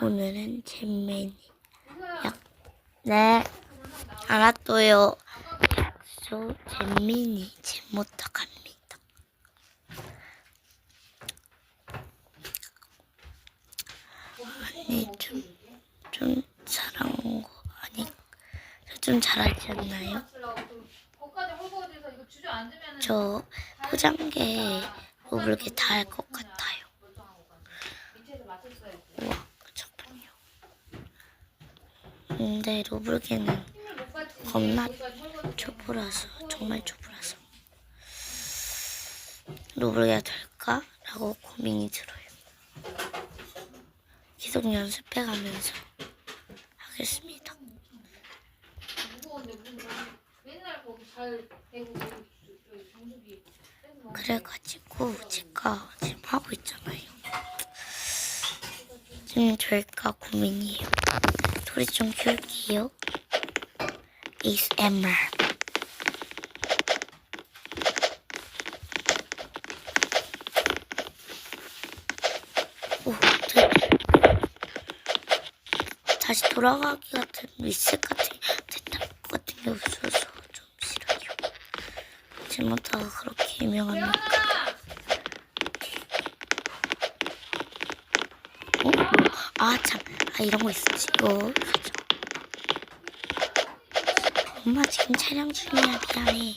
오늘은 잼맨이 약, 네, 알았어요. 약속 잼민이 잼부터 갑니다. 아니, 좀, 좀 잘한 거 아니, 저좀 잘하지 않나요? 저 포장계 로블게 다 할 것 같아요. 밑에서 맞췄어야지. 우와, 잠깐만요. 근데 로블게는. 겁나. 초보라서 정말 초보라서 로블게가 될까? 라고 고민이 들어요. 계속 연습해가면서 하겠습니다. 그래가지고 제가 지금 하고 있잖아 요. 지금 될까 고민이에요. 소리 좀 키울게요. 오, 네. 다시 돌아가기 같은 리셋 같은 됐다 같은 게 없어서 좀 싫어요. 잘못하가 그렇게 유명한 어? 아, 참. 아, 이런 거 있었지. 이거. 엄마 지금 촬영 중이야. 미안해.